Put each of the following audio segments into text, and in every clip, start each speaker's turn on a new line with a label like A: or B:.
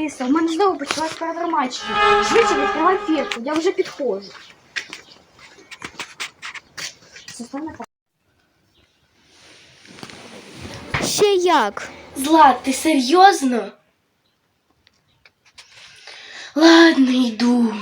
A: Меліса, у мене знову почалась передрамачення. Швидше відкривай фірку, я вже підходжу.
B: Ще як?
C: Злат, ти серйозно? Ладно, йду.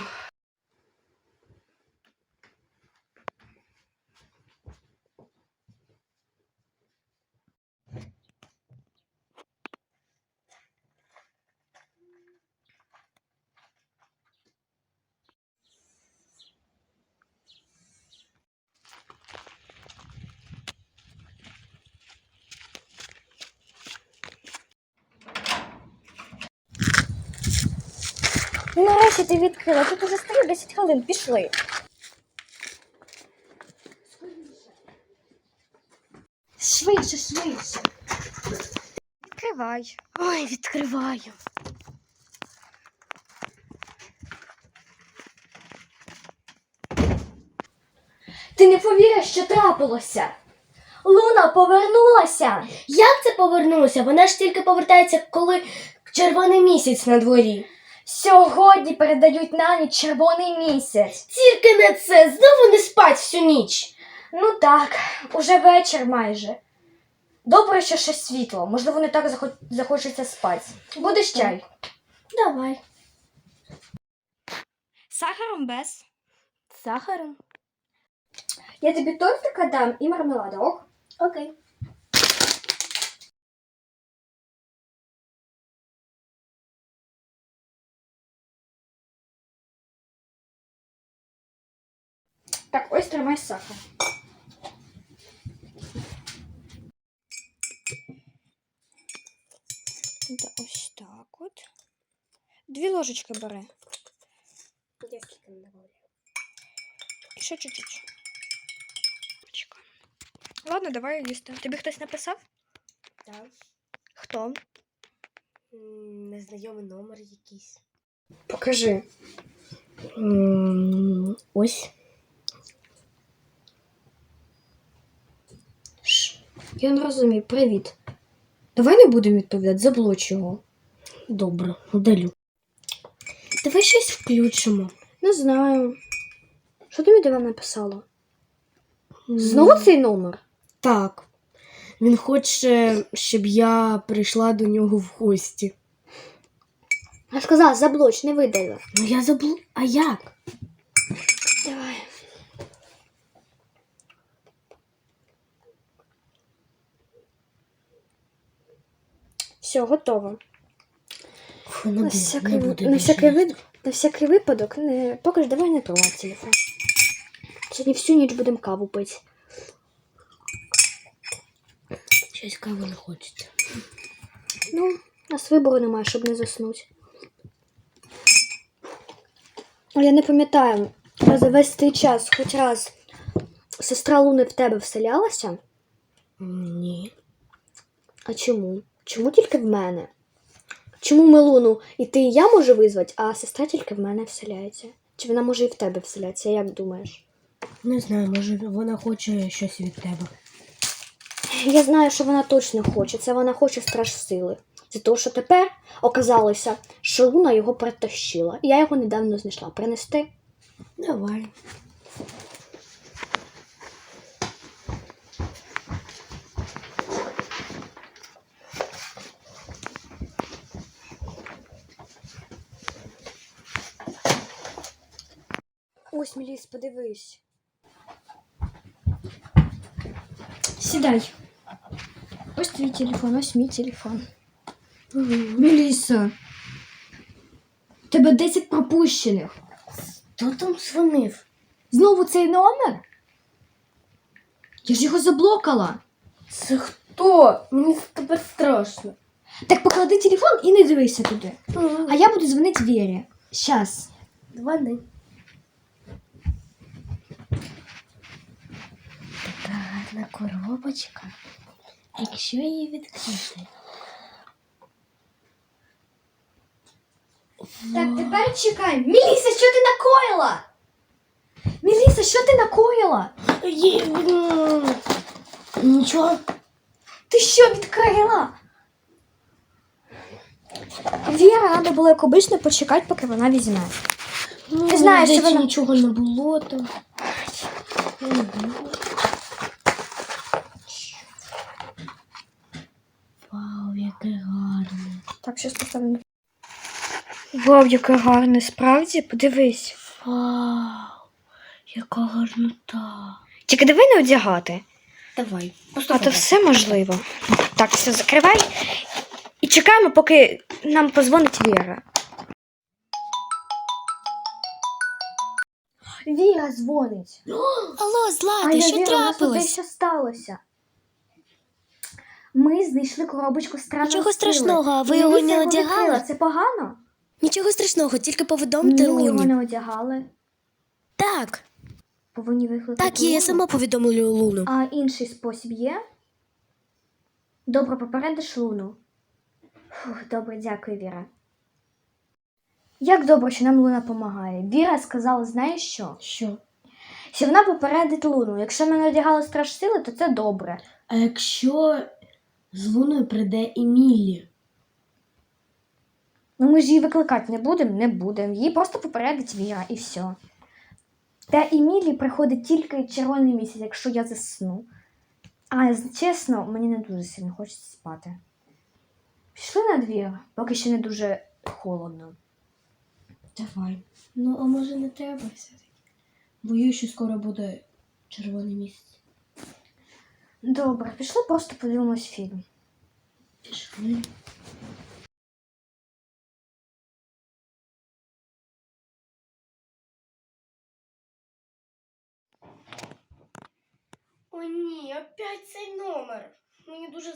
A: Нарешті ти відкрила. Тут уже стою 10 хвилин, пішли. Швидше, швидше. Відкривай.
C: Ой, відкриваю.
A: Ти не повіриш, що трапилося. Луна повернулася.
C: Як це повернулося? Вона ж тільки повертається, коли червоний місяць на дворі.
A: Сьогодні передають на ніч червоний місяць.
C: Тільки не це, знову не спать всю ніч.
A: Ну так, уже вечір майже. Добре, що ще світло. Можливо, не так захо- захочеться спати. Будеш чай?
C: Давай.
B: Сахаром без.
C: Сахаром?
A: Я тобі тортика дам і мармеладу, ок?
C: Окей.
A: Так, ось тримай сахар.
B: Да, ось так от. Дві ложечки бери.
C: Я скільки не добавлю.
B: І ще чуть-чуть. Почекай. Ладно, давай їсти. Тобі хтось написав?
C: Так.
B: Хто?
C: М, Незнайомий номер якийсь.
A: Покажи.
C: Ось.
A: Я не розумію, привіт. Давай не будемо відповідати, заблоч його.
C: Добре, удалю. Давай щось включимо.
A: Не знаю. Що тобі тебе написало? Знову цей номер?
C: Так. Він хоче, щоб я прийшла до нього в гості.
A: Я сказала, заблоч, не видаю.
C: Ну я забула. А як?
A: Давай. Все, готово.
C: Фу,
A: На всякий,
C: не буде
A: на, всякий вид, на всякий випадок не поки ж давай не трогай телефон. Сьогодні всю ніч будемо каву пити.
C: Щось каву не хочеться.
A: Ну, у нас вибору немає, щоб не заснути. Я не пам'ятаю, а за весь цей час хоч раз сестра Луни в тебе вселялася?
C: Ні.
A: А чому? Чому тільки в мене? Чому Милуну і ти, і я можу визвати, а сестра тільки в мене вселяється? Чи вона може і в тебе вселятися, як думаєш?
C: Не знаю, може вона хоче щось від тебе.
A: Я знаю, що вона точно хоче. Це вона хоче страж сили. Це того, що тепер оказалося, що Луна його притащила. І я його недавно знайшла. Принести?
C: Давай.
A: Ось, Міліс, подивись. Сідай. Ось твій телефон, ось мій телефон. Меліса. Тебе 10 пропущених.
C: Хто там дзвонив?
A: Знову цей номер? Я ж його заблокала.
C: Це хто? Мені тебе страшно.
A: Так поклади телефон і не дивися туди. А я буду дзвонити Вірі. Щас.
C: Дзвони. Така гарна коробочка. Якщо її відкрити.
A: Так, тепер чекай. Міліса, що ти накоїла? Міліса, що ти накоїла?
C: Є... Нічого.
A: Ти що відкрила?
B: Віра, треба було як обично почекати, поки вона візьме.
C: Ну,
B: Ти знаєш, що вона-
C: нічого не було там. Вау, яке гарне.
B: Так, щось поставлю. Вау, яке гарне, справді, подивись.
C: Вау, яка гарнота.
B: Тільки диви не одягати.
C: Давай,
B: А то все можливо. Так, все закривай. І чекаємо, поки нам позвонить Віра. Віра дзвонить.
C: Алло, Злата, що трапилось?
A: дещо сталося. Ми знайшли коробочку странної
C: Нічого страшного, а ви
A: І
C: його
A: Ліса
C: не
A: відкрила.
C: одягали?
A: Це погано?
C: Нічого страшного, тільки
A: Ні,
C: повідомте
A: ми його
C: Луні.
A: не одягали.
C: Так,
A: Повинні викликати.
C: так, я, я
A: Луну.
C: сама повідомлю Луну.
A: А інший спосіб є? Добре, попередиш Луну. Фух, добре, дякую, Віра. Як добре, що нам Луна допомагає. Віра сказала, знаєш що?
C: Що?
A: Що вона попередить Луну. Якщо ми не одягали страж сили, то це добре.
C: А якщо з Луною прийде Емілі?
A: Ну ми ж її викликати не будемо, не будемо. Її просто попередить Віра і все. Та Емілі приходить тільки червоний місяць, якщо я засну. А чесно, мені не дуже сильно хочеться спати. Пішли на двір, поки ще не дуже холодно.
C: Давай. Ну, а може не треба все-таки? Боюсь, що скоро буде червоний місяць.
A: Добре, пішли просто подивимось фільм.
C: Пішли. О, ні, опять цей номер. Мені дуже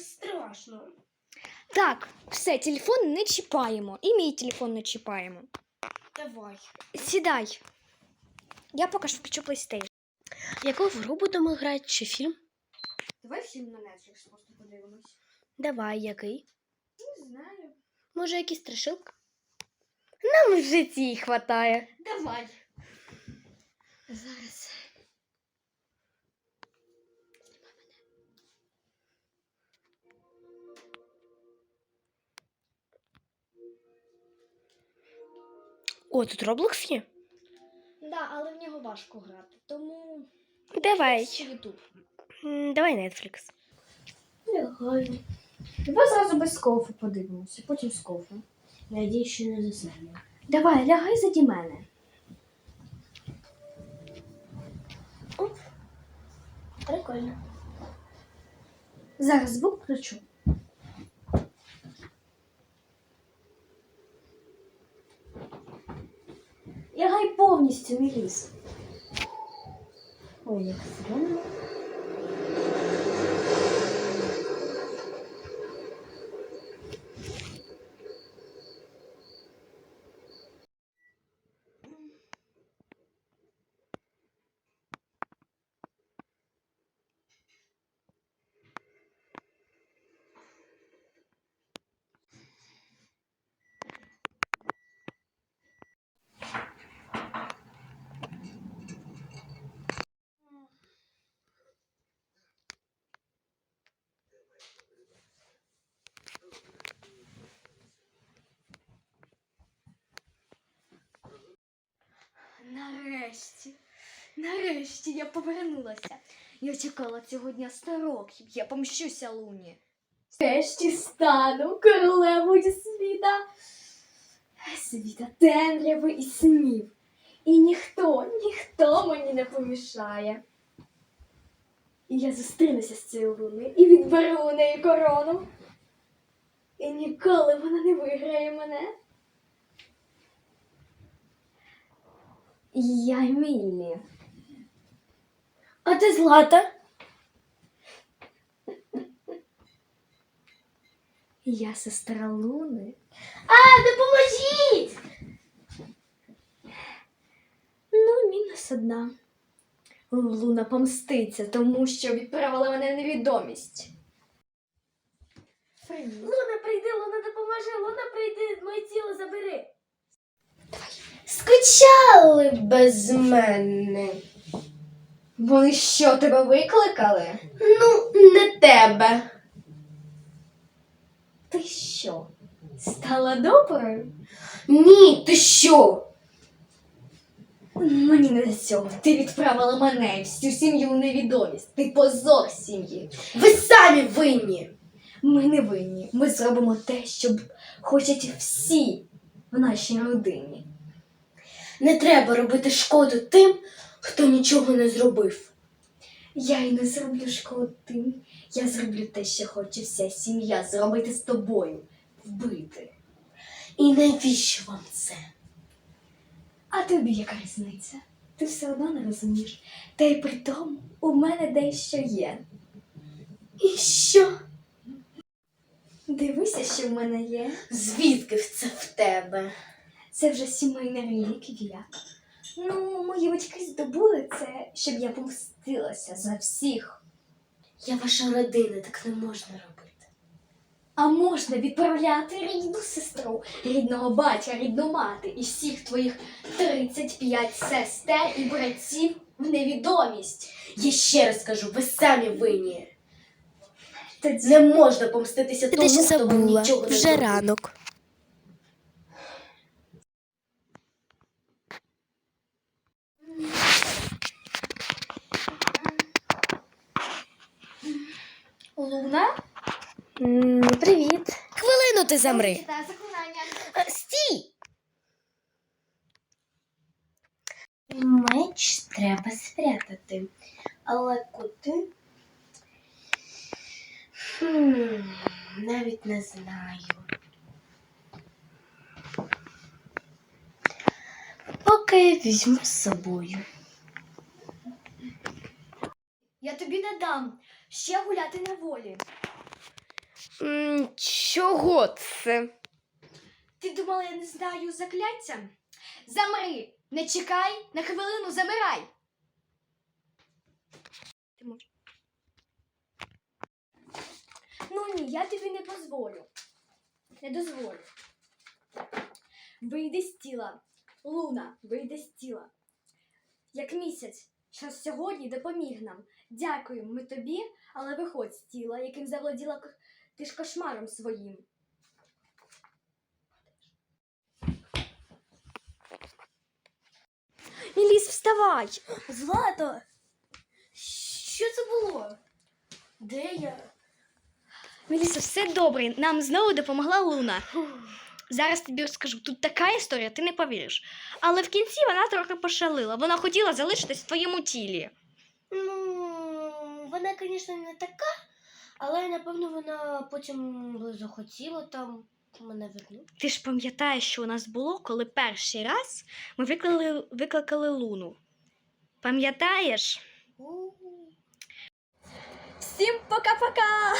C: страшно.
B: Так, все, телефон не чіпаємо. І мій телефон не чіпаємо.
C: Давай.
B: Сідай. Я поки що включу PlayStation.
C: Яку гру будемо грати чи фільм?
A: Давай фільм на Netflix просто подивимось.
C: Давай, який?
A: Не знаю.
C: Може, якийсь страшилка?
B: Нам в житті хватає.
C: Давай. Зараз. О, тут Roblox є?
A: Да, але в нього важко грати, тому.
C: Давай.
A: Ютуб.
C: Давай Netflix.
A: Лягаю. Давай зразу без кофе подивимося, потім з кофе.
C: Надіюсь, що не засне.
A: Давай, лягай заді мене.
C: Прикольно.
A: Зараз звук включу. Лягай повністю, не. Ой, як стрімно. Нарешті, нарешті я повернулася. Я чекала цього дня 100 років. Я помщуся Луні. Нарешті стану королевою світа. Світа темряви і снів. І ніхто, ніхто мені не помішає. І я зустрінуся з цією луною і відберу у неї корону. І ніколи вона не виграє мене. Я Міллі.
C: А ти Злата?
A: Я сестра Луни.
C: А, допоможіть!
A: Ну, мінус одна. Луна помститься, тому що відправила мене невідомість.
C: Луна прийди, Луна допоможи, Луна прийди, моє тіло забери.
A: Скучали без мене. Вони що, тебе викликали?
C: Ну, не тебе.
A: Ти що? Стала доброю?
C: Ні, ти що?
A: Мені не до цього. Ти відправила мене і всю сім'ю у невідомість. Ти позор сім'ї.
C: Ви самі винні.
A: Ми не винні. Ми зробимо те, що хочуть всі в нашій родині.
C: Не треба робити шкоду тим, хто нічого не зробив.
A: Я й не зроблю шкоди тим. Я зроблю те, що хоче вся сім'я зробити з тобою. Вбити.
C: І навіщо вам це?
A: А тобі яка різниця? Ти все одно не розумієш. Та й при тому у мене дещо є.
C: І що?
A: Дивися, що в мене є.
C: Звідки це в тебе?
A: Це вже сімейна реліквія. Ну, мої батьки здобули це, щоб я помстилася за всіх.
C: Я ваша родина, так не можна робити.
A: А можна відправляти рідну сестру, рідного батька, рідну мати і всіх твоїх 35 сестер і братів в невідомість.
C: Я ще раз кажу, ви самі винні.
A: Тоді
C: Не можна помститися
D: Ти
C: тому, хто вам нічого не
D: вже ранок.
A: Луна.
D: Привіт. Хвилину ти замри.
A: Читаю.
D: Е, Стій!
C: Меч треба спрятати. Але куди? Хм, навіть не знаю. Поки візьму з собою.
A: Я тобі не дам ще гуляти на волі.
B: Чого це?
A: Ти думала, я не знаю закляття? Замри! Не чекай, на хвилину замирай!
B: Ти.
A: Ну ні, я тобі не дозволю. Не дозволю. Вийди з тіла. Луна, вийди з тіла. Як місяць, що сьогодні допоміг нам. Дякуємо ми тобі, але виходь з тіла, яким завладіла ти ж кошмаром своїм.
B: Міліс, вставай!
C: Злато! Що це було? Де я?
B: Меліса, все добре. Нам знову допомогла Луна. Зараз тобі розкажу. Тут така історія, ти не повіриш. Але в кінці вона трохи пошалила. Вона хотіла залишитись в твоєму тілі.
C: Ну, вона, звісно, не така, але напевно вона потім захотіла там мене вернути.
B: Ти ж пам'ятаєш, що у нас було, коли перший раз ми викликали, викликали Луну. Пам'ятаєш?
A: Всім пока-пока!